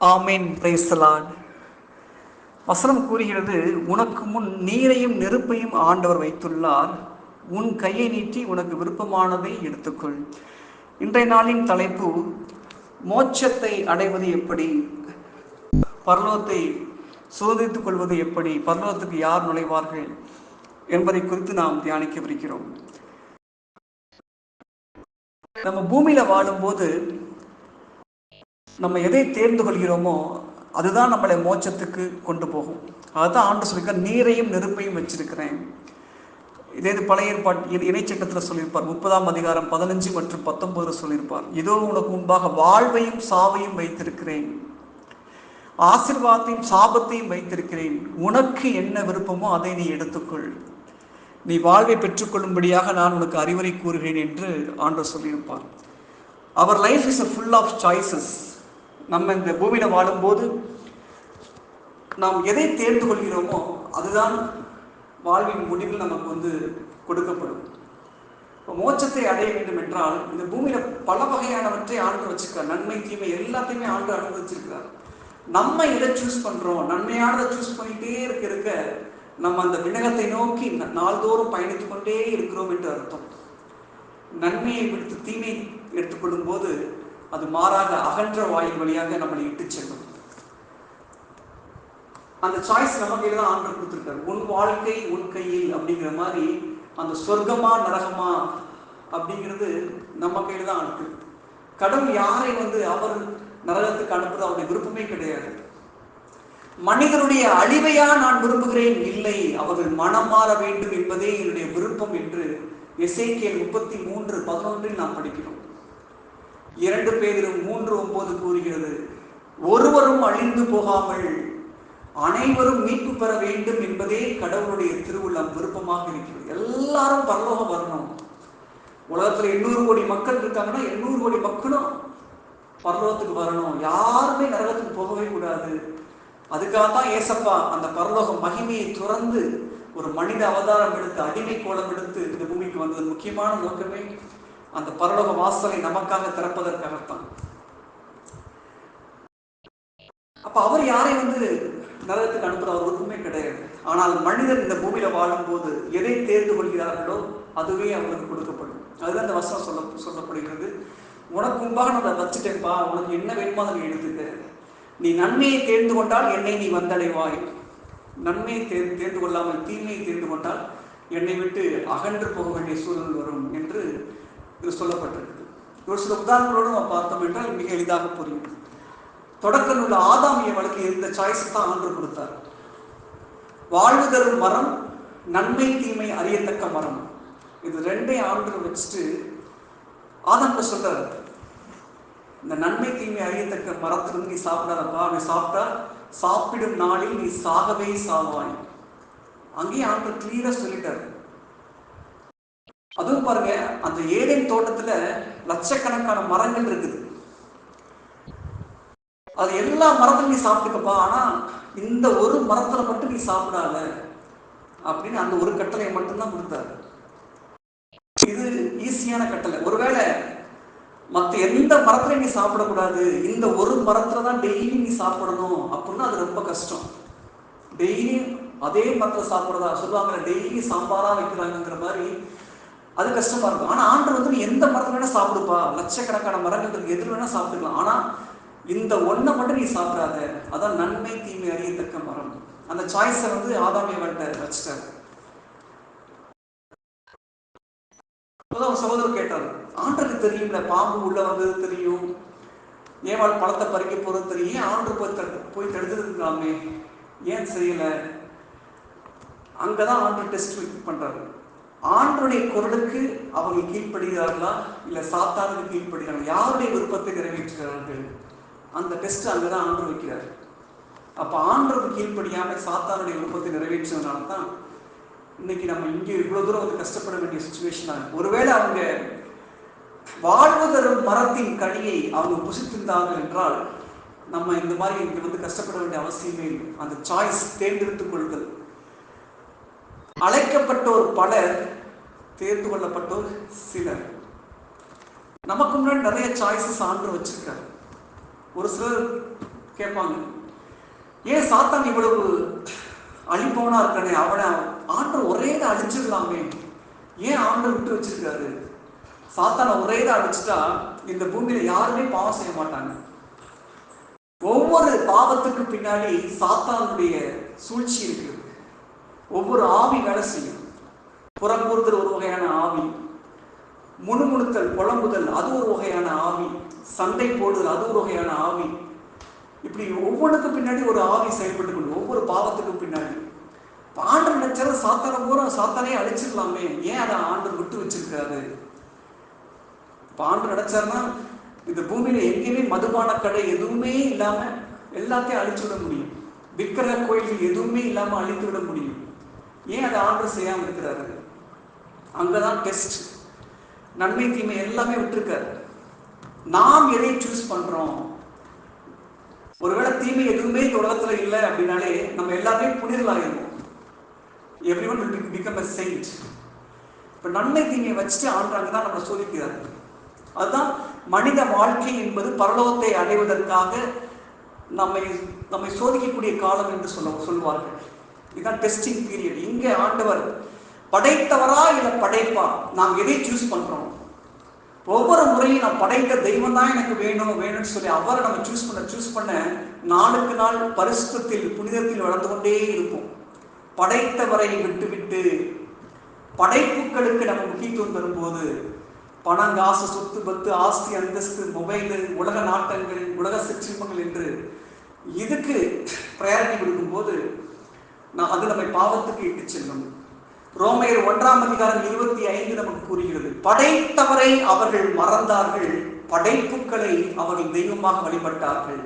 ஆமேன் praise the Lord வசனம் கூறுகிறது உனக்கு முன் நீரையும் நெருப்பையும் ஆண்டவர் வைத்துள்ளார். உன் கையை நீட்டி உனக்கு விருப்பமானதை எடுத்துக்கொள். இன்றைய நாளின் தலைப்பு மோட்சத்தை அடைவது எப்படி? பரலோகத்தை சுதந்திரித்துக் கொள்வது எப்படி? பரலோகத்துக்கு யார் நுழைவார்கள்? என்பதை குறித்து நாம் தியானிக்கவிருக்கிறோம் நம்ம பூமியில வாழும்போது நம்ம எதை தேர்ந்து கொள்கிறோமோ அதுதான் நம்மளை மோட்சத்துக்கு கொண்டு போகும். அதுதான் ஆண்டு சொல்லியிருக்க நீரையும் நெருப்பையும் வச்சிருக்கிறேன். இதே இது பழைய ஏற்பாட்டு இணைச்சட்டத்தில் சொல்லியிருப்பார். முப்பதாம் அதிகாரம் பதினஞ்சு மற்றும் பத்தொன்பது சொல்லியிருப்பார். இதோ உனக்கு முன்பாக வாழ்வையும் சாவையும் வைத்திருக்கிறேன். ஆசிர்வாதத்தையும் சாபத்தையும் வைத்திருக்கிறேன். உனக்கு என்ன விருப்பமோ அதை நீ எடுத்துக்கொள். நீ வாழ்வை பெற்றுக்கொள்ளும்படியாக நான் உனக்கு அறிவுரை கூறுகிறேன் என்று ஆண்டவர் சொல்லியிருப்பார். அவர் life is a full of choices நம்ம இந்த பூமியில் வாழும்போது நாம் எதை தேர்ந்து கொள்கிறோமோ அதுதான் வாழ்வின் முடிவில் நமக்கு வந்து கொடுக்கப்படும். இப்போ மோட்சத்தை அடைய வேண்டும் என்றால் இந்த பூமியில பல வகையானவற்றை ஆண்டு வச்சிருக்கார் நன்மை தீமை எல்லாத்தையுமே ஆண்டு அனுபவிச்சிருக்கிறார் நம்ம எதை சூஸ் பண்றோம் நன்மையானதை சூஸ் பண்ணிட்டே இருக்க இருக்க நம்ம அந்த விண்ணகத்தை நோக்கி நாள்தோறும் பயணித்துக் கொண்டே இருக்கிறோம் என்று அர்த்தம். நன்மையை விடுத்து தீமை எடுத்துக்கொள்ளும் போது அது மாறாக அகன்ற வாயில் வழியாக நம்மளை இட்டு செல்லும். அந்த சாய்ஸ் நம்ம கையில தான் ஆண்டர் கொடுத்துருக்காரு. உன் வாழ்க்கை உன் கையில் அப்படிங்கிற மாதிரி அந்த சொர்க்கமா நரகமா அப்படிங்கிறது நம்ம கையில தான் இருக்கு. கடவுள் யாரை வந்து அவர் நரகத்துக்கு அனுப்புறது அவருடைய விருப்பமே கிடையாது. மனிதனுடைய அழிவையா நான் விரும்புகிறேன் இல்லை. அவர்கள் மனம் மாற வேண்டும் என்பதே என்னுடைய விருப்பம் என்று எஸ்ஐகே முப்பத்தி மூன்று பதினொன்றில் நாம் படிக்கிறோம். இரண்டு பேரும் மூன்று ஒன்பது கூறுகிறது. ஒருவரும் அழிந்து போகாமல் அனைவரும் மீட்பு பெற வேண்டும் என்பதே கடவுளுடைய திருவுள்ளம் விருப்பமாக இருக்கிறது. எல்லாரும் பரலோகம் வரணும். உலகத்துல எண்ணூறு கோடி மக்கள் இருக்காங்கன்னா எண்ணூறு கோடி மக்களும் பரலோகத்துக்கு வரணும். யாருமே நரகத்துக்கு போகவே கூடாது. அதுக்காக தான் ஏசப்பா அந்த பரலோக மகிமையை துறந்து ஒரு மனித அவதாரம் எடுத்து அடிமை கோலம் எடுத்து இந்த பூமிக்கு வந்தது முக்கியமான நோக்கமே அந்த பரலோக வாசலை நமக்காக திறப்பதற்காகத்தான் அப்ப அவர் யாரை வந்து நரகத்துக்கு அனுப்புற அவர் கிடையாது. ஆனால் மனிதன் இந்த பூமியில வாழும்போது எதை தேர்ந்து கொள்கிறார்களோ அதுவே அவருக்கு கொடுக்கப்படும். அதுதான் இந்த வசனம் சொல்ல சொல்லப்படுகிறது. உனக்கு முன்பாக நான் அதை வச்சுட்டேன்ப்பா. உனக்கு என்ன வேணுமோ அதை நீ எடுத்துக்க. நீ நன்மையை தேர்ந்து கொண்டால் என்னை நீ வந்தடைவாய். நன்மையை தேர் தேர்ந்து கொள்ளாமல் தீமையை தேர்ந்து கொண்டால் என்னை விட்டு அகன்று போக வேண்டிய சூழல் வரும் என்று இது சொல்லப்பட்டிருக்கு. ஒரு சில உதாரணங்களோடு நம்ம பார்த்தோம் என்றால் மிக எளிதாக புரியும். தொடக்க உள்ள ஆதாமிய வழக்கு இருந்த சாய்ஸ் தான் ஆண்டு கொடுத்தார். வாழ்வு தரும் மரம் நன்மை தீமை அறியத்தக்க மரம். இது ரெண்டையும் ஆண்டு வச்சுட்டு ஆதாம் சொல்றாரு. இந்த நன்மை தீமை அறியத்தக்க மரத்திலிருந்து நீ சாப்பிடாதப்பா நீ சாப்பிட்டா சாப்பிடும் நாளில் நீ சாகவே சாவாய். அங்கேயும் ஆண்டு கிளியரா சொல்லிட்டாரு. அதுவும் பாருங்க அந்த ஏதேன் தோட்டத்துல லட்சக்கணக்கான மரங்கள் இருக்குது. அது எல்லா மரத்திலும் நீ சாப்பிட்டுக்கப்பா ஆனா இந்த ஒரு மரத்துல மட்டும் நீ சாப்பிடாத அப்படின்னு அந்த ஒரு கட்டளையை மட்டும்தான் கொடுத்தாரு. இது ஈஸியான கட்டளை. ஒருவேளை மற்ற எந்த மரத்துல நீ சாப்பிடக்கூடாது இந்த ஒரு மரத்துல தான் டெய்லி நீ சாப்பிடணும் அப்படின்னா அது ரொம்ப கஷ்டம். டெய்லி அதே மரத்தில் சாப்பிட்றதா சொல்லுவாங்க டெய்லி சாம்பாரா வைக்கிறாங்கிற மாதிரி அது கஷ்டமா இருக்கும். ஆனா ஆண்டு வந்து நீ எந்த மரத்துல வேணா சாப்பிடுப்பா. லட்சக்கணக்கான மரங்கள் இருக்கு எதில் வேணா சாப்பிட்டுக்கலாம். ஆனா இந்த ஒன்றை மட்டும் நீ சாப்பிடாத. அதான் நன்மை தீமை அறியத்தக்க மரம். அந்த சாய்ஸை வந்து ஆதாமியவன்ட்ட வச்சுட்டாரு. அப்போதான் சகோதரர் கேட்டார் ஆண்டருக்கு தெரியும்ல பாம்பு உள்ள வந்தது தெரியும். ஏவாள் பழத்தை பறிக்க போறது தெரியும் ஏன் ஆண்டு போய் போய் தடுத்துருக்கலாமே ஏன் செய்யல? அங்கதான் ஆண்டு டெஸ்ட் பண்றாரு. ஆண்டுடைய குரலுக்கு அவங்க கீழ்ப்படுகிறார்களா? இல்ல சாத்தானுக்கு கீழ்ப்படுகிறார்கள்? யாருடைய விருப்பத்தை நிறைவேற்றுகிறார்கள் அந்த டெஸ்ட் அங்கதான் ஆண்டு வைக்கிறார். அப்ப ஆண்டருக்கு கீழ்ப்படியாமல் சாத்தானுடைய விருப்பத்தை நிறைவேற்றினால தான் இன்னைக்கு நம்ம இங்கே இவ்வளவு தூரம் வந்து கஷ்டப்பட வேண்டிய சுச்சுவேஷன் ஆகும் ஒருவேளை அவங்க வாழ்வு தரும் மரத்தின் கனியை அவங்க புசித்திருந்தார்கள் என்றால் நம்ம இந்த மாதிரி இங்க வந்து கஷ்டப்பட வேண்டிய அவசியமே இல்லை. அந்த சாய்ஸ் தேர்ந்தெடுத்துக் கொள்ளுதல் அழைக்கப்பட்டோர் பலர் தேர்ந்து கொள்ளப்பட்டோர் சிலர். நமக்கு முன்னாடி நிறைய சாய்ஸஸ் ஆண்டு வச்சிருக்காரு. ஒரு சிலர் கேட்பாங்க ஏன் சாத்தான் இவ்வளவு அழிப்பவனா இருக்கானே? அவனை ஆண்டு ஒரே இதை அழிச்சிடலாமே. ஏன் ஆண்டர் விட்டு வச்சிருக்காரு? சாத்தானை ஒரே இதை அழிச்சிட்டா இந்த பூமியில யாருமே பாவம் செய்ய மாட்டாங்க. ஒவ்வொரு பாவத்துக்கு பின்னாடி சாத்தானுடைய சூழ்ச்சி இருக்குது ஒவ்வொரு ஆவி வேலை செய்யும். புறங்கூறுதல் ஒரு வகையான ஆவி முணுமுணுத்தல் புலம்புதல் அது ஒரு வகையான ஆவி சண்டை போடுதல் அது ஒரு வகையான ஆவி. இப்படி ஒவ்வொன்றுக்கும் பின்னாடி ஒரு ஆவி செயல்பட்டு கொண்டு ஒவ்வொரு பாவத்துக்கும் பின்னாடி. இப்ப நினைச்சத சாத்தான பூரா சாத்தானே அழிச்சிடலாமே ஏன் அதை ஆண்டு விட்டு வச்சிருக்காரு இப்ப ஆண்டு நினைச்சாருன்னா இந்த பூமியில எங்கேயுமே மதுபான கடை எதுவுமே இல்லாம எல்லாத்தையும் அழிச்சு விட முடியும். விக்கிரக கோயில்கள் எதுவுமே இல்லாம அழித்து விட முடியும். ஏன் அதை ஆர்டர் செய்யாமல் இருக்கிறாரு? அங்கதான் டெஸ்ட் நன்மை தீமை எல்லாமே விட்டுருக்காரு. நாம் எதை சூஸ் பண்றோம்? ஒருவேளை தீமை எதுவுமே இந்த உலகத்துல இல்லை அப்படின்னாலே நம்ம எல்லாருமே புனிதலாகிருவோம் every one will become a saint இப்போ நன்மை தீமையை வச்சுட்டு ஆண்டாங்க தான் நம்ம சோதிக்கிறார். அதுதான் மனித வாழ்க்கை என்பது பரலோகத்தை அடைவதற்காக நம்மை நம்மை சோதிக்கக்கூடிய காலம் என்று சொல்ல சொல்வார்கள். இதுதான் டெஸ்டிங் பீரியட் இங்கே ஆண்டவர் படைத்தவரா இல்லை படைப்பா? நாம் எதை சூஸ் பண்றோம்? ஒவ்வொரு முறையும் நான் படைத்த தெய்வம் தான் எனக்கு வேணும் வேணும்னு சொல்லி அவரை நம்ம சூஸ் பண்ண சூஸ் பண்ண நாளுக்கு நாள் பரிசுத்தத்தில் புனிதத்தில் வளர்ந்து கொண்டே இருப்போம். படைத்தவரை விட்டு விட்டு படைப்புகளுக்கு நம்ம முக்கியத்துவம் தரும்போது பணம் காசு சொத்து பத்து ஆஸ்தி அந்தஸ்து மொபைலு உலக நாட்டங்கள் உலக சிற்றின்பங்கள் என்று இதுக்கு பிரயாரிட்டி கொடுக்கும்போது நான் அது நம்மை பாவத்துக்கு இட்டு செல்லும். ரோமையர் ஒன்றாம் அதிகாரம் இருபத்தி ஐந்து நமக்கு கூறுகிறது. படைத்தவரை அவர்கள் மறந்தார்கள் படைப்புகளை அவர்கள் தெய்வமாக வழிபட்டார்கள்.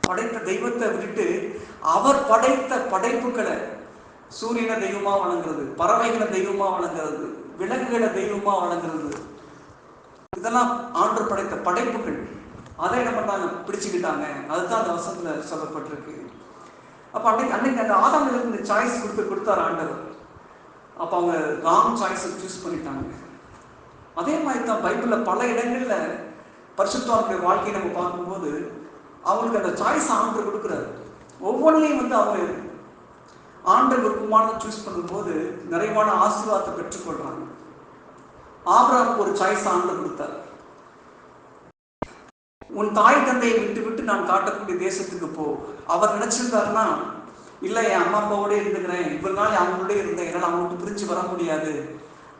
படைத்த தெய்வத்தை விட்டு அவர் படைத்த படைப்புகளை சூரியனை தெய்வமா வழங்குறது பறவைகளை தெய்வமா வழங்குறது விலங்குகளை தெய்வமா வழங்குறது இதெல்லாம் ஆண்டு படைத்த படைப்புகள். அதை என்ன பண்ணாங்க? பிடிச்சுக்கிட்டாங்க. அதுதான் அந்த வசத்துல சொல்லப்பட்டிருக்கு. அப்போ அன்னைக்கு அன்னைக்கு அந்த ஆதாமிலிருந்து இந்த சாய்ஸ் கொடுத்து கொடுத்தாரு ஆண்டவர். அப்போ அவங்க ராங் சாய்ஸை சூஸ் பண்ணிட்டாங்க. அதே மாதிரி தான் பைபிளில் பல இடங்களில் பரிசுத்தவான்களுடைய வாழ்க்கையை நம்ம பார்க்கும்போது அவங்களுக்கு அந்த சாய்ஸ் ஆண்டர் கொடுக்குறாரு. ஒவ்வொன்றையும் வந்து அவங்க ஆண்டர் விருப்பமானதை சூஸ் பண்ணும்போது நிறைவான ஆசீர்வாதத்தை பெற்றுக்கொள்கிறாங்க ஆபிரகாமுக்கு ஒரு சாய்ஸ் ஆண்டர் கொடுத்தார். உன் தாய் தந்தையை விட்டு விட்டு நான் காட்டக்கூடிய தேசத்துக்கு போ. அவர் நினைச்சிருந்தாருன்னா இல்லை என் அம்மா அப்பாவோட இருந்துக்கிறேன். இவ்வளவு நாள் அவங்களோட இருந்தேன். என்னால் அவங்க விட்டு பிரிஞ்சு வர முடியாது.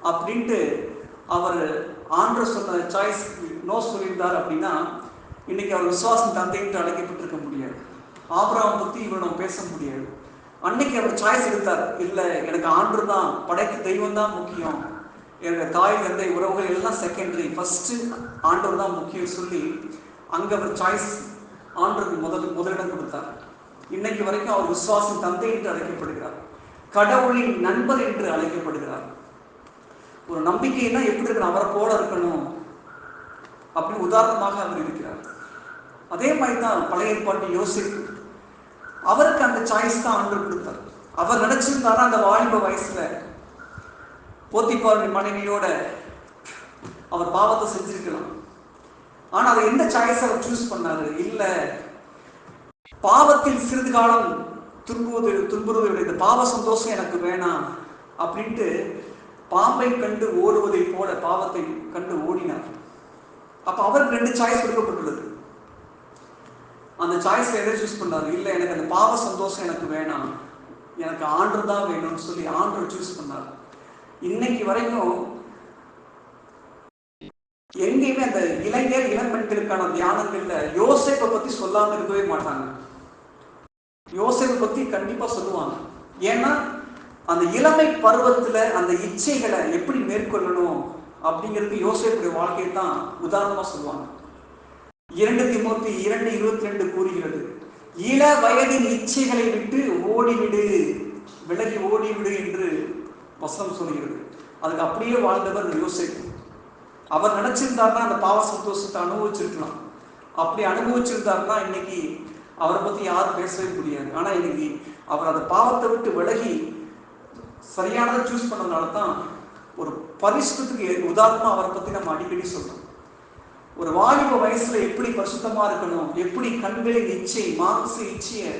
அப்படின்ட்டு அவர் ஆண்டர் சொன்ன சாய்ஸ் நோ சொல்லியிருந்தார் அப்படின்னா இன்னைக்கு அவர் விசுவாசம் தந்தைன்ட்டு அழைக்கப்பட்டிருக்க முடியாது. ஆபராம் பத்தி இவர் நம்ம பேச முடியாது. அன்னைக்கு அவர் சாய்ஸ் எடுத்தார். இல்லை எனக்கு ஆண்டு தான். படைக்கு தெய்வம் தான் முக்கியம். என்னோட தாய் தந்தை உறவுகள் எல்லாம் செகண்டரி ஃபர்ஸ்ட் ஆண்டவர் தான் முக்கியம் சொல்லி அங்க அவர் சாய்ஸ் ஆண்டுக்கு முதல் முதலிடம் கொடுத்தார். இன்னைக்கு வரைக்கும் அவர் விசுவாசம் தந்தை என்று அழைக்கப்படுகிறார். கடவுளின் நண்பர் என்று அழைக்கப்படுகிறார். ஒரு நம்பிக்கைன்னா எப்படி இருக்கணும்? அவரை போல இருக்கணும் அப்படின்னு உதாரணமாக அவர் இருக்கிறார். அதே மாதிரி தான் பழைய பாட்டு யோசிப்பு அவருக்கு அந்த சாய்ஸ் தான் ஆண்டு கொடுத்தார். அவர் நினைச்சிருந்தாரா அந்த வாலிப வயசுல? போத்திப்பாருடைய மனைவியோட அவர் பாவத்தை செஞ்சிருக்கலாம். ஆனா அதை எந்த சாய்ஸ் அவர் சூஸ் பண்ணாரு? இல்ல. பாவத்தில் சிறிது காலம் துன்புவது துன்புறுவதை விட இந்த பாவ சந்தோஷம் எனக்கு வேணாம் அப்படின்ட்டு பாம்பை கண்டு ஓடுவதை போல பாவத்தை கண்டு ஓடினார். அப்ப அவருக்கு ரெண்டு சாய்ஸ் கொடுக்கப்பட்டுள்ளது. அந்த சாய்ஸ் எதை சூஸ் பண்ணாரு? இல்ல எனக்கு அந்த பாவ சந்தோஷம் எனக்கு வேணாம். எனக்கு ஆண்டு தான் வேணும்னு சொல்லி ஆண்டு சூஸ் பண்ணார். இன்னைக்கு வரைக்கும் எங்கேயுமே அந்த இளைஞர் இளம்பெண்களுக்கான தியானங்கள்ல யோசிப்பை பத்தி சொல்லாம இருக்கவே மாட்டாங்க. யோசேப்பை பத்தி கண்டிப்பா சொல்லுவாங்க. ஏன்னா அந்த இளமை பருவத்துல அந்த இச்சைகளை எப்படி மேற்கொள்ளணும் அப்படிங்கிறது யோசிப்புடைய வாழ்க்கையை தான் உதாரணமா சொல்லுவாங்க. இரண்டு திமுத்தி இரண்டு இருபத்தி ரெண்டு கூறுகிறது. இள வயதின் இச்சைகளை விட்டு ஓடிவிடு விலகி ஓடிவிடு என்று வசனம் சொல்கிறது. அதுக்கு அப்படியே வாழ்ந்தவர் யோசிப்பு. அவர் நினைச்சிருந்தாருன்னா அந்த பாவ சந்தோஷத்தை அனுபவிச்சிருக்கலாம். அப்படி அனுபவிச்சிருந்தாருன்னா இன்னைக்கு அவரை பத்தி யாரும் பேசவே முடியாது. ஆனா இன்னைக்கு அவர் அந்த பாவத்தை விட்டு விலகி சரியானதை சூஸ் பண்ணதுனால தான் ஒரு பரிசுத்துக்கு உதாரணமா அவரை பத்தி நம்ம அடிக்கடி சொல்றோம். ஒரு வாலிப வயசுல எப்படி பரிசுத்தமா இருக்கணும்? எப்படி கண்களின் இச்சை மாம்ச இச்சையை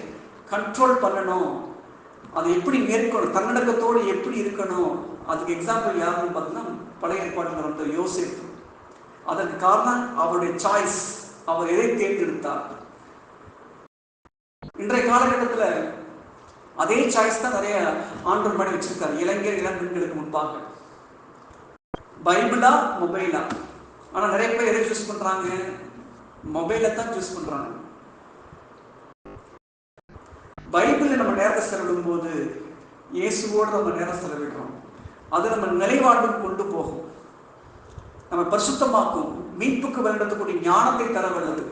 கண்ட்ரோல் பண்ணணும்? அதை எப்படி மேற்கொள்ளும் தன்னடக்கத்தோடு எப்படி இருக்கணும்? அதுக்கு எக்ஸாம்பிள் யாருன்னு பார்த்தீங்கன்னா பழைய ஏற்பாட்டில் வந்த யோசிப். அதற்கு காரணம் அவருடைய சாய்ஸ் அவர் எதை தேர்ந்தெடுத்தார்? இன்றைய காலகட்டத்தில் அதே சாய்ஸ் தான் நிறைய ஆண்டர் பண்ணி வச்சிருக்காரு இளைஞர் இளம்பெண்களுக்கு முன்பாக. பைபிளா மொபைலா? ஆனா நிறைய பேர் எதை சூஸ் பண்றாங்க? மொபைலை தான் சூஸ் பண்றாங்க. பைபிளில் நம்ம நேரத்தை செலவிடும் போது இயேசுவோடு நம்ம நேரம் செலவிடுறோம். அது நம்ம நிலைவாழ்வுக்கு கொண்டு போகும். நம்ம பரிசுத்தமாக்கும் மீட்புக்கு வேண்டக்கூடிய ஞானத்தை தர வல்லது.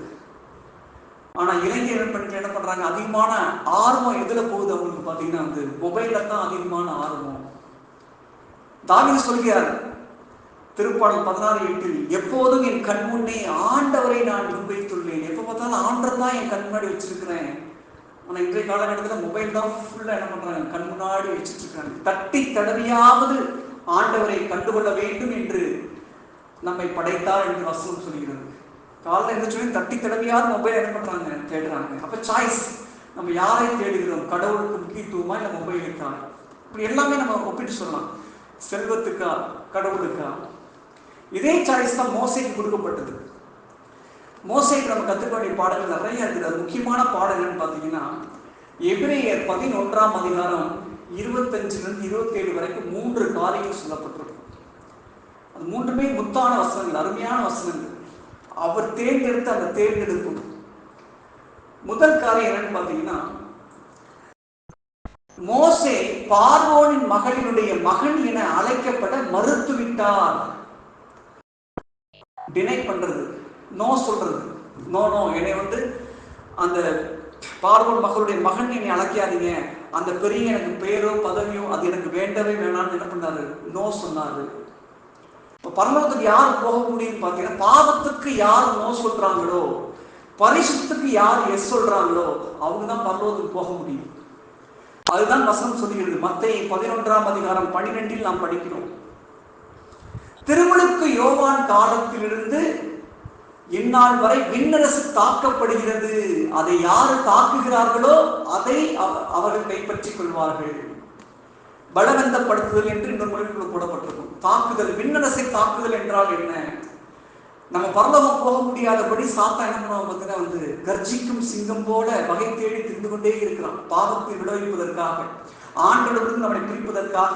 ஆனா இளைஞர் பெண்கள் என்ன பண்றாங்க? அதிகமான ஆர்வம் எதுல போகுது அவங்களுக்கு பாத்தீங்கன்னா வந்து மொபைல்ல தான் அதிகமான ஆர்வம். தாவீது சொல்கிறார் திருப்பாடல் பதினாறு எட்டில் எப்போதும் என் கண் முன்னே ஆண்டவரை நான் முன்வைத்துள்ளேன். எப்போ பார்த்தாலும் ஆண்டர் தான் என் கண் முன்னாடி வச்சிருக்கிறேன். ஆனால் இன்றைய காலகட்டத்தில் மொபைல் தான் ஃபுல்லாக என்ன பண்ணுறாங்க கண் முன்னாடி வச்சுட்டு இருக்காங்க தட்டி தடவியாவது ஆண்டவரை கண்டுகொள்ள வேண்டும் என்று நம்மை படைத்தார் என்று வசனம் சொல்கிறது காலைல எழுந்திரிச்சோடனே தட்டி தடவியாவது மொபைல் என்ன பண்ணுறாங்க தேடுறாங்க. அப்போ சாய்ஸ் நம்ம யாரை தேடுகிறோம்? கடவுளுக்கு முக்கியத்துவமா இல்ல மொபைலுக்கா இப்படி எல்லாமே நம்ம ஒப்பிட்டு சொல்லலாம். செல்வத்துக்கா? கடவுளுக்கா? இதே சாய்ஸ் தான் மோசைக்கு கொடுக்கப்பட்டது. மோசைக்கு நம்ம கற்றுக்க வேண்டிய பாடங்கள் நிறைய இருக்குது. அது முக்கியமான பாடங்கள்னு பார்த்தீங்கன்னா எபிரேயர் பதினொன்றாம் அதிகாரம் இருபத்தஞ்சிலிருந்து இருபத்தேழு வரைக்கும் மூன்று காரியங்கள் சொல்லப்பட்டிருக்கும். அது மூன்றுமே முத்தான வசனங்கள் அருமையான வசனங்கள். அவர் தேர்ந்தெடுத்து அந்த தேர்ந்தெடுப்பு முதல் காரியம் என்னன்னு பார்த்தீங்கன்னா மோசே பார்வோனின் மகளினுடைய மகன் என அழைக்கப்பட மறுத்துவிட்டார். டினை பண்றது. நோ சொல்றது. No no. என்னை வந்து அந்த பார்வன் மகளுடைய மகன் என்னை அழைக்காதீங்க அந்த பெரிய எனக்கு பேரோ பதவியோ அது எனக்கு வேண்டவே வேணாம்னு என்ன பண்ணாரு? நோ சொன்னாரு. இப்போ பரலோகத்துக்கு யார் போக முடியும்னு பார்த்தீங்கன்னா பாவத்துக்கு யார் நோ சொல்றாங்களோ பரிசுத்துக்கு யார் எஸ் சொல்றாங்களோ அவங்க தான் பரலோகத்துக்கு போக முடியும். அதுதான் வசனம் சொல்லுகிறது. மத்திய பதினொன்றாம் அதிகாரம் பனிரெண்டில் நாம் படிக்கிறோம். திருமணக்கு யோவான் காலத்திலிருந்து இந்நாள் வரை விண்ணரசு தாக்கப்படுகிறது. அதை யாரு தாக்குகிறார்களோ அதை அவர்கள் கைப்பற்றிக் கொள்வார்கள். பலவந்தப்படுத்துதல் என்று இந்த மொழிக்குள்ள போடப்பட்டிருக்கும். தாக்குதல் விண்ணரசை தாக்குதல் என்றால் என்ன? நம்ம பரலோகம் போக முடியாதபடி சாத்தா என்ன பண்ணுவோம் பார்த்தீங்கன்னா வந்து கர்ஜிக்கும் சிங்கம் போல வகை தேடி திரிந்து கொண்டே இருக்கிறான். பாவத்தை விளைவிப்பதற்காக ஆண்களிலிருந்து நம்மை பிரிப்பதற்காக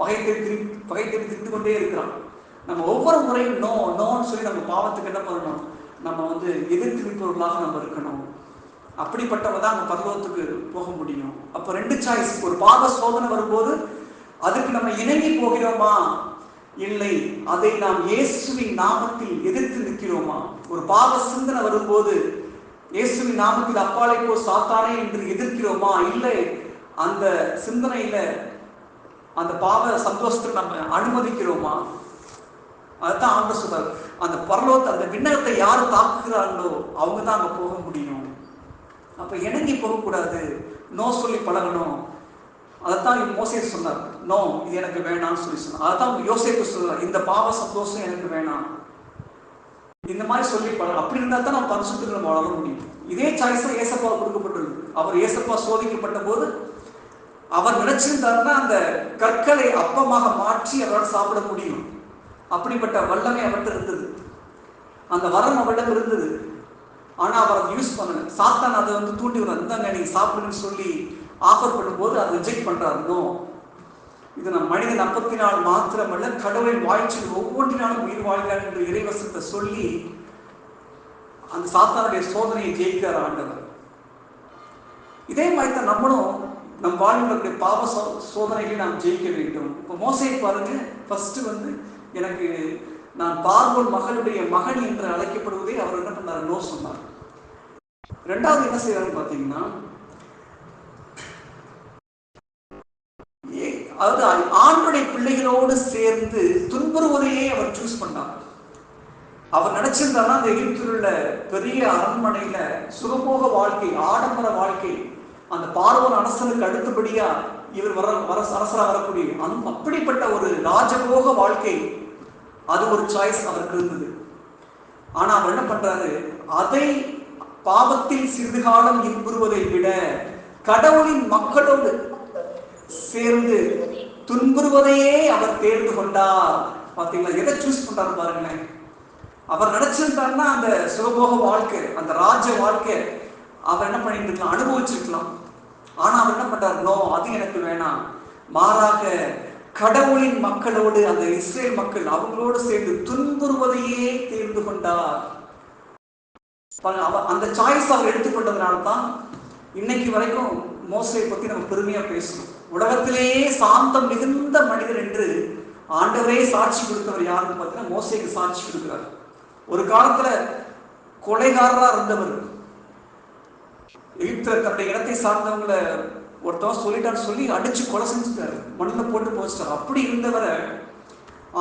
வகை தேடி வகை தேடி திரிந்து கொண்டே இருக்கிறான். நம்ம ஒவ்வொரு முறையும் நோ நோன்னு சொல்லி நம்ம பாவத்துக்கு என்ன பண்ணணும்? நம்ம வந்து எதிர்த்திருப்பவர்களாக நம்ம இருக்கணும். அப்படிப்பட்டவ தான் அந்த பரலோகத்துக்கு போக முடியும். அப்போ ரெண்டு சாய்ஸ் ஒரு பாவ சோதனை வரும்போது அதுக்கு நம்ம இணங்கி போகிறோமா? இல்லை. அதை நாம் இயேசுவின் நாமத்தில் எதிர்த்து நிற்கிறோமா? ஒரு பாவ சிந்தனை வரும்போது இயேசுவின் நாமத்தில் அப்பாலை போ சாத்தானே என்று எதிர்க்கிறோமா? இல்லை. அந்த சிந்தனையில அந்த பாவ சந்தோஷத்தை நம்ம அனுமதிக்கிறோமா? அதுதான் ஆண்டு சொல்றாரு. அந்த பரலோகத்தை அந்த விண்ணகத்தை யார் தாக்குகிறாங்களோ அவங்க தான் அங்கே போக முடியும். அப்போ இணங்கி போகக்கூடாது. நோ சொல்லி பழகணும். அதைத்தான் மோசே சொன்னார். நோ இது எனக்கு வேணாம்னு சொல்லி சொன்னார். அதைத்தான் யோசிப்பு சொல்றார். இந்த பாவ சந்தோஷம் எனக்கு வேணாம். இந்த மாதிரி சொல்லி பழக அப்படி இருந்தால் தான் நான் பரிசுத்துக்கு நம்ம வளர முடியும். இதே சாய்ஸ் தான் ஏசப்பா கொடுக்கப்பட்டுள்ளது அவர் ஏசப்பா சோதிக்கப்பட்ட போது அவர் நினைச்சிருந்தாருன்னா அந்த கற்களை அப்பமாக மாற்றி அவரால் சாப்பிட முடியும். அப்படிப்பட்ட வல்லமை அவர்கிட்ட இருந்தது. அந்த வரம் அவரிடம் இருந்தது. ஆனால் அவர் அதை யூஸ் பண்ணல. சாத்தான் அதை வந்து தூண்டி விடுறாரு. இருந்தாங்க நீங்க சாப்பிடுன்னு சொல்லி ஆஃபர் பண்ணும்போது அதை ரிஜெக்ட் பண்றாரு. நோ இது நம் மனிதன் அப்பத்தினால் மாத்திரமல்ல கடவுளின் வாழ்ச்சியில் ஒவ்வொன்றினாலும் உயிர் வாழ்கிறார் என்று இறைவசத்தை சொல்லி அந்த சாத்தானுடைய சோதனையை ஜெயிக்கிறார் ஆண்டவர். இதே மாதிரி தான் நம்மளும் நம் வாழ்வினுடைய பாவ சோ சோதனைகளை நாம் ஜெயிக்க வேண்டும். இப்போ மோசை பாருங்க. ஃபர்ஸ்ட் வந்து எனக்கு நான் பார்வோன் மகளுடைய மகன் என்று அழைக்கப்படுவதை அவர் என்ன பண்ணார்? நோ சொன்னார். ரெண்டாவது என்ன செய்யறாரு பாத்தீங்கன்னா ஏ- அதாவது ஆண்டுடைய பிள்ளைகளோடு சேர்ந்து துன்புறுவதையே அவர் சூஸ் பண்ணார். அவர் நினைச்சிருந்தாருன்னா அந்த எகிப்தில் உள்ள பெரிய அரண்மனையில சுகபோக வாழ்க்கை ஆடம்பர வாழ்க்கை அந்த பார்வன் அரசனுக்கு அடுத்தபடியா இவர் வர வர அரசராக வரக்கூடிய அதுவும் அப்படிப்பட்ட ஒரு ராஜபோக வாழ்க்கை அது ஒரு சாய்ஸ் அவருக்கு இருந்தது. ஆனா அவர் என்ன பண்றாரு? அதை பாவத்தில் சிறிது காலம் இன்புறுவதை விட கடவுளின் மக்களோடு சேர்ந்து துன்புறுவதையே அவர் தேர்ந்து கொண்டார். பாத்தீங்களா? எதை சூஸ் பண்றாரு பாருங்களேன். அவர் நினைச்சிருந்தாருன்னா அந்த சுகபோக வாழ்க்கை அந்த ராஜ வாழ்க்கை அவர் என்ன பண்ணிட்டு இருக்கலாம் அனுபவிச்சிருக்கலாம். ஆனா அவர் என்ன பண்றார்? நோ அது எனக்கு வேணாம். மாறாக கடவுளின் மக்களோடு அந்த இஸ்ரேல் மக்கள் அவங்களோடு சேர்ந்து துன்புறுவதையே தேர்ந்து கொண்டார். அந்த சாய்ஸ் அவர் எடுத்துக்கொண்டதுனால தான் இன்னைக்கு வரைக்கும் மோசையை பத்தி நம்ம பெருமையா பேசணும் உலகத்திலேயே சாந்தம் மிகுந்த மனிதர் என்று ஆண்டவரே சாட்சி கொடுத்தவர் யாருன்னு பார்த்தீங்கன்னா மோசைக்கு சாட்சி கொடுக்கிறார். ஒரு காலத்துல கொலைகாரரா இருந்தவர். எகிப்தில் தன்னுடைய இடத்தை சார்ந்தவங்கள ஒருத்தவன் சொல்லிட்டான்னு சொல்லி அடிச்சு கொலை செஞ்சுட்டாரு. மண்ணில் போட்டு போச்சுட்டார் அப்படி இருந்தவரை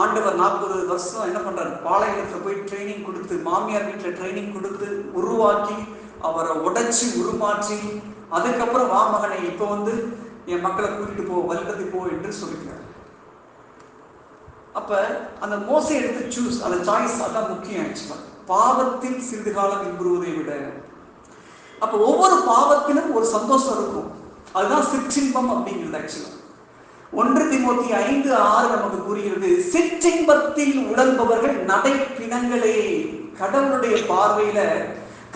ஆண்டவர் நாற்பது வருஷம் என்ன பண்றாரு? பாளையத்துல போய் ட்ரைனிங் கொடுத்து மாமியார் வீட்டில் ட்ரைனிங் கொடுத்து உருவாக்கி அவரை உடைச்சி உருமாற்றி அதுக்கப்புறம் வா மகனை இப்ப வந்து என் மக்களை கூட்டிட்டு போ வல்லது போ என்று சொல்லிக்கிறார். அப்ப அந்த மோசை எடுத்து சூஸ் அந்த சாய்ஸ் அதான் முக்கியம் ஆக்சுவலா பாவத்தில் சிறிது காலம் இன்புறுவதை விட அப்ப ஒவ்வொரு பாவத்திலும் ஒரு சந்தோஷம் இருக்கும். அதுதான் சிற்றின்பம் அப்படிங்கிறது ஆக்சுவலா ஒன்று திமுத்தி ஐந்து ஆறு நமக்கு கூறுகிறது சிற்றின்பத்தில் உழல்பவர்கள் நடை பிணங்களே கடவுளுடைய பார்வையில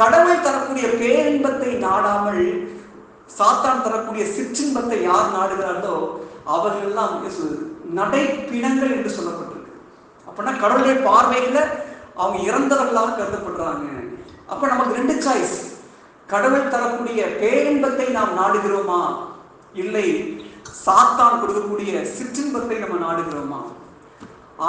கடவுள் தரக்கூடிய பேரின்பத்தை நாடாமல் சாத்தான் தரக்கூடிய சிற்றின்பத்தை யார் நாடுகிறார்களோ அவர்கள் எல்லாம் நடை பிணங்கள் என்று சொல்லப்பட்டிருக்கு. அப்படின்னா கடவுளுடைய பார்வையில அவங்க இறந்தவர்களாக கருதப்படுறாங்க. அப்ப நமக்கு ரெண்டு சாய்ஸ் கடவுள் தரக்கூடிய பேரின்பத்தை நாம் நாடுகிறோமா? இல்லை. சாத்தான் கொடுக்கக்கூடிய சிற்றின்பத்தை நம்ம நாடுகிறோமா?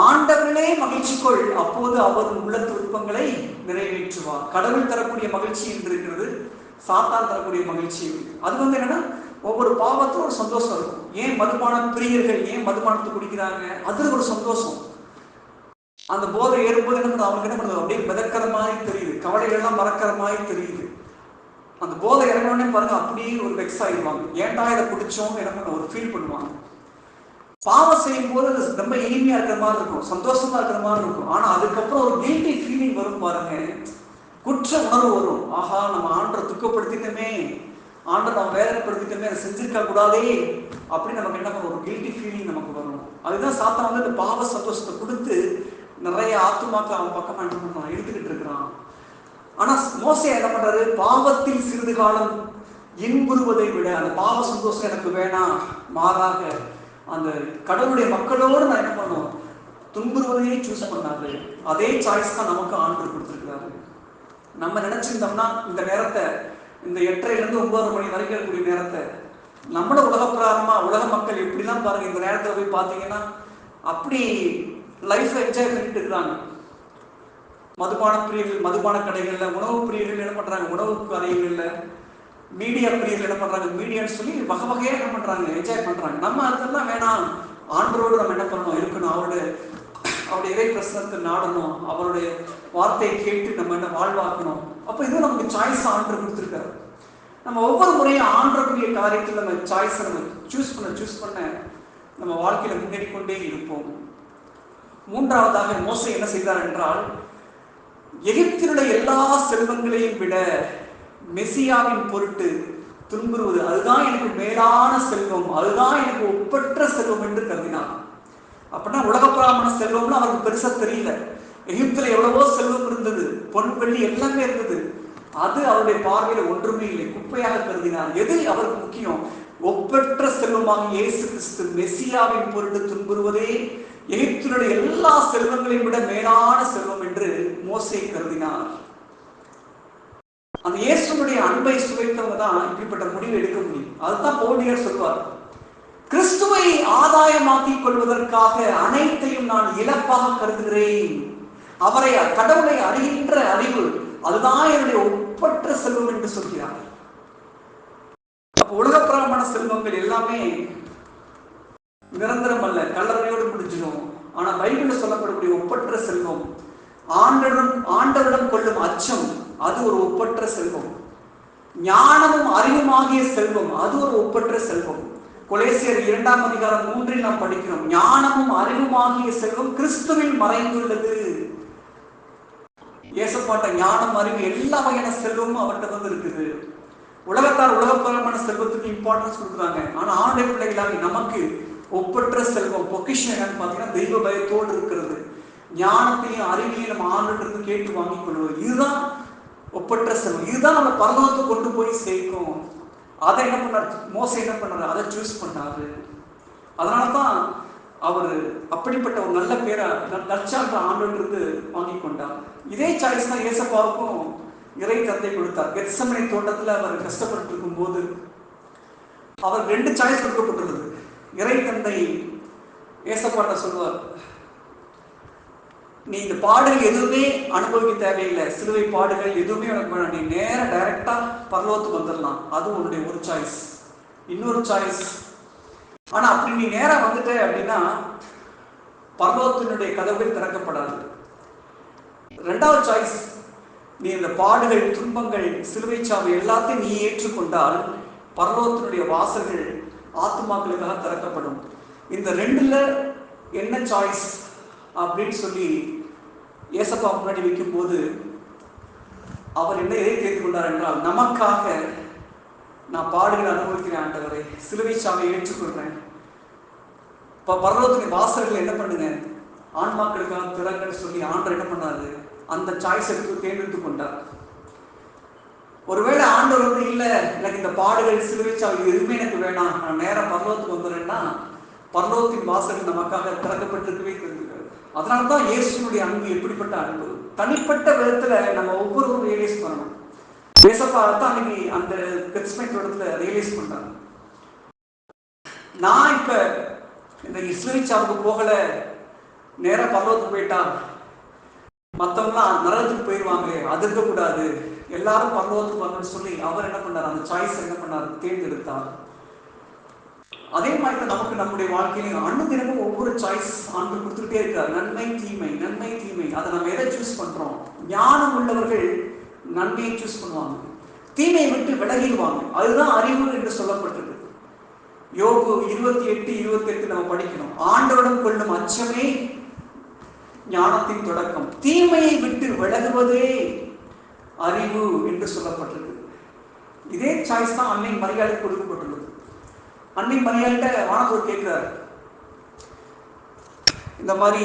ஆண்டவர்களே மகிழ்ச்சி கொள் அப்போது அவர் உள்ள விருப்பங்களை நிறைவேற்றுவார். கடவுள் தரக்கூடிய மகிழ்ச்சி என்று இருக்கிறது. சாத்தான் தரக்கூடிய மகிழ்ச்சி அது வந்து என்னன்னா ஒவ்வொரு பாவத்திலும் ஒரு சந்தோஷம் இருக்கும். ஏன் மதுபான பிரியர்கள் ஏன் மதுபானத்தை குடிக்கிறாங்க? அதுல ஒரு சந்தோஷம். அந்த போதை ஏறும்போது என்ன பண்ணுது? அவங்களுக்கு என்ன பண்ணுது? அப்படியே மிதக்கிற மாதிரி தெரியுது. கவலைகள்லாம் மறக்கிற மாதிரி தெரியுது. அந்த போதை இறங்கணும்னே பாருங்க அப்படியே ஒரு வெக்ஸ் ஆயிடுவாங்க. ஏன்டா இதை பிடிச்சோம் என்ன ஒரு ஃபீல் பண்ணுவாங்க. பாவம் செய்யும் போது அது ரொம்ப இனிமையா இருக்கிற மாதிரி இருக்கும் சந்தோஷமா இருக்கிற மாதிரி இருக்கும். ஆனா அதுக்கப்புறம் ஒரு கில்ட்டி ஃபீலிங் வரும் பாருங்க. குற்ற உணர்வு வரும். ஆஹா நம்ம ஆண்டரை துக்கப்படுத்திட்டோமே. ஆண்டரை நம்ம வேதனைப்படுத்திட்டோமே அதை செஞ்சிருக்க கூடாதே. அப்படி நமக்கு என்ன பண்ணுவோம் ஒரு கில்ட்டி ஃபீலிங் நமக்கு வரும். அதுதான் சாத்தா வந்து இந்த பாவ சந்தோஷத்தை கொடுத்து நிறைய ஆத்துமாக்கள் அவன் பக்கமா என்ன பண்ணுவான் எடுத்துக்கிட்டு மோசை என்ன பண்றாரு பாவத்தில் சிறிது காலம் இன்புறுவதை விட அந்த பாவ சந்தோஷம் எனக்கு வேணாம் மாறாக அந்த கடவுளுடைய மக்களோடு நான் என்ன பண்ணுவோம் துன்புறுவதையே சூஸ் பண்ணாரு அதே சாய்ஸ் தான் நமக்கு ஆண்டு கொடுத்துருக்கிறாரு. நம்ம நினைச்சிருந்தோம்னா இந்த நேரத்தை இந்த எட்டரைல இருந்து ஒன்பது மணி வரைக்கும் இருக்கக்கூடிய நேரத்தை நம்மள உலக பிராரமா உலக மக்கள் எப்படிலாம் பாருங்க. இந்த நேரத்தை போய் பார்த்தீங்கன்னா அப்படி லைஃப் என்ஜாய் பண்ணிட்டு இருக்கிறாங்க மதுபான பிரியர்கள் மதுபான கடைகள்ல உணவு பிரியர்கள் என்ன பண்றாங்க? உணவு கடைகள்ல மீடியா பிரியர்கள் என்ன பண்றாங்க? மீடியான்னு சொல்லி வகை வகையா என்ன பண்றாங்க? என்ஜாய் பண்றாங்க. நம்ம அதெல்லாம் வேணாம். ஆண்டரோடு நம்ம என்ன பண்ணணும்? இருக்கணும். அவருடைய அவருடைய இறை பிரசனத்தை நாடணும். அவருடைய வார்த்தையை கேட்டு நம்ம என்ன வாழ்வாக்கணும்? அப்ப இது நமக்கு சாய்ஸ் ஆண்டர் கொடுத்துருக்காரு. நம்ம ஒவ்வொரு முறையும் ஆண்டக்கூடிய காரியத்தில் நம்ம சாய்ஸை நம்ம சூஸ் பண்ண சூஸ் பண்ண நம்ம வாழ்க்கையில முன்னேறி கொண்டே இருப்போம். மூன்றாவதாக மோசை என்ன செய்தார் என்றால் எகிப்தினுடைய எல்லா செல்வங்களையும் விட மெசியாவின் பொருட்டு துன்புறுவது. அதுதான் எனக்கு மேலான செல்வம் அதுதான் எனக்கு ஒப்பற்ற செல்வம் என்று கருதினார் அப்படின்னா உலக பிராமண செல்வம்னு அவருக்கு பெருசா தெரியல. எகிப்துல எவ்வளவோ செல்வம் இருந்தது பொன் வெள்ளி எல்லாமே இருந்தது. அது அவருடைய பார்வையில ஒன்றுமே இல்லை குப்பையாக கருதினார். எது அவருக்கு முக்கியம்? ஒப்பற்ற செல்வமாக இயேசு கிறிஸ்து மெசியாவின் பொருட்டு துன்புறுவதே எகிப்தினுடைய எல்லா செல்வங்களையும் விட மேலான செல்வம் என்று மோசை கருதினார். அந்த இயேசுனுடைய அன்பை சுவைத்தவங்க தான் இப்படிப்பட்ட முடிவு எடுக்க முடியும். அதுதான் பவுலியர் சொல்வார். கிறிஸ்துவை ஆதாயமாக்கிக் கொள்வதற்காக அனைத்தையும் நான் இழப்பாக கருதுகிறேன். அவரை கடவுளை அறிகின்ற அறிவு அதுதான் என்னுடைய ஒப்பற்ற செல்வம் என்று சொல்கிறார். அப்ப உலக பிரமாண செல்வங்கள் எல்லாமே நிரந்தரம் அல்ல கல்லறையோடு முடிஞ்சிடும். ஆனா பைபிள்ல சொல்லப்படக்கூடிய ஒப்பற்ற செல்வம் ஆண்டவரிடம் ஆண்டவரிடம் கொள்ளும் அச்சம் அது ஒரு ஒப்பற்ற செல்வம். ஞானமும் அறிவுமாகிய செல்வம் அது ஒரு ஒப்பற்ற செல்வம். கொலேசியர் இரண்டாம் அதிகாரம் மூன்றில் நாம் படிக்கிறோம் ஞானமும் அறிவுமாகிய செல்வம் கிறிஸ்துவில் மறைந்துள்ளது. ஏசப்பாட்ட ஞானம் அறிவு எல்லா வகையான செல்வமும் அவர்கிட்ட வந்து இருக்குது. உலகத்தார் உலகப்பரமான செல்வத்துக்கு இம்பார்ட்டன்ஸ் கொடுக்குறாங்க. ஆனா ஆண்டை பிள்ளைகளாக நமக்கு ஒப்பற்ற செல்வம் பொக்கிஷன் என்னன்னு பார்த்தீங்கன்னா தெய்வ பயத்தோடு இருக்கிறது. ஞானத்தையும் அறிவியலும் நம்ம ஆண்டுன்றது கேட்டு வாங்கிக் கொள்வது. இதுதான் ஒப்பற்ற செல்வம். இதுதான் நம்ம பரலோகத்தை கொண்டு போய் சேர்க்கும். அதை என்ன பண்ணார்? மோசம் என்ன பண்ணாரு? அதை சூஸ் பண்ணாரு. அதனால தான் அவர் அப்படிப்பட்ட ஒரு நல்ல பேரை நற்சான்ற ஆண்டுன்றது வாங்கி கொண்டார். இதே சாய்ஸ் தான் ஏசப்பாவுக்கும் இறை தந்தை கொடுத்தார். கெத்சமனை தோட்டத்தில் அவர் கஷ்டப்பட்டு இருக்கும் போது அவர் ரெண்டு சாய்ஸ் கொடுக்கப்பட்டுள்ளது. இறை தந்தை ஏசப்பாட்ட சொல்வார் நீ இந்த பாடுகள் எதுவுமே அனுபவிக்க தேவையில்லை. சிலுவை பாடுகள் எதுவுமே உனக்கு வேணாம். நீ நேராக டைரக்டா பரலோகத்துக்கு வந்துடலாம். அது உன்னுடைய ஒரு சாய்ஸ் இன்னொரு சாய்ஸ் ஆனா அப்படி நீ நேரா வந்துட்ட அப்படின்னா பரலோகத்தினுடைய கதவுகள் திறக்கப்படாது. ரெண்டாவது சாய்ஸ் நீ இந்த பாடுகள் துன்பங்கள் சிலுவை சாவு எல்லாத்தையும் நீ ஏற்றுக்கொண்டால் பரலோகத்தினுடைய வாசல்கள் ஆத்மாக்களுக்காக திறக்கப்படும். இந்த ரெண்டுல என்ன சாய்ஸ் அப்படின்னு சொல்லி ஏசப்பா முன்னாடி வைக்கும்போது அவர் என்ன எதை தெரிந்து கொண்டார் என்றால் நமக்காக நான் பாடுகளை அனுபவிக்கிறேன் ஆண்டவரை சிலுவை சாமியை ஏற்றுக்கொள்றேன் இப்போ பரலோகத்தின் வாசல்கள் என்ன பண்ணுங்க? ஆன்மாக்களுக்காக திறங்கன்னு சொல்லி ஆண்டர் என்ன பண்ணாரு? அந்த சாய்ஸ் எடுத்து தேர்ந்தெடுத்து கொண்டார். ஒருவேளை ஆண்டவர் வந்து இல்லை எனக்கு இந்த பாடுகள் சிலுவை சாவு எதுவுமே எனக்கு வேணாம். நான் நேரம் பரலோகத்துக்கு வந்துடுறேன்னா பரலோகத்தின் வாசல் நமக்காக திறக்கப்பட்டிருக்கவே தெரிஞ்சுக்கிறது அதனால தான் இயேசுனுடைய அன்பு எப்படிப்பட்ட அன்பு? தனிப்பட்ட விதத்துல நம்ம ஒவ்வொருவரும் ரியலைஸ் பண்ணணும். பேசப்பா தான் அன்னைக்கு அந்த கிறிஸ்மஸ் இடத்துல ரியலைஸ் பண்றாங்க நான் இப்ப இந்த இஸ்லாமிச்சாவுக்கு போகல நேரம் பரலோகத்துக்கு போயிட்டா மற்றவங்களாம் நரகத்துக்கு போயிடுவாங்களே அது இருக்கக்கூடாது எல்லாரும் பரலோகத்துக்கு வரணும்னு சொல்லி அவர் என்ன பண்ணார்? அந்த சாய்ஸ் என்ன பண்ணார்? தேர்ந்தெடுத்தார். அதே மாதிரி தான் நமக்கு நம்முடைய வாழ்க்கையில அண்ணிமும் ஒவ்வொரு சாய்ஸ் ஆண்டு கொடுத்துட்டே இருக்கார். நன்மை தீமை நன்மை தீமை. அதை நம்ம எதை சூஸ் பண்றோம்? ஞானம் உள்ளவர்கள் நன்மையை சூஸ் பண்ணுவாங்க. தீமையை விட்டு விலகிடுவாங்க. அதுதான் அறிவு என்று சொல்லப்பட்டிருக்கு. யோகு இருபத்தி எட்டு இருபத்தி எட்டு நம்ம படிக்கணும். ஆண்டவனம் கொள்ளும் அச்சமே ஞானத்தின் தொடக்கம். தீமையை விட்டு விலகுவதே அறிவு என்று சொல்லப்பட்டிருக்கு இதே சாய்ஸ் தான் அன்னை மரியாதை கொடுக்கப்பட்டுள்ளது. அன்னை மரியாதை வானத்தூர் கேட்கிறார். இந்த மாதிரி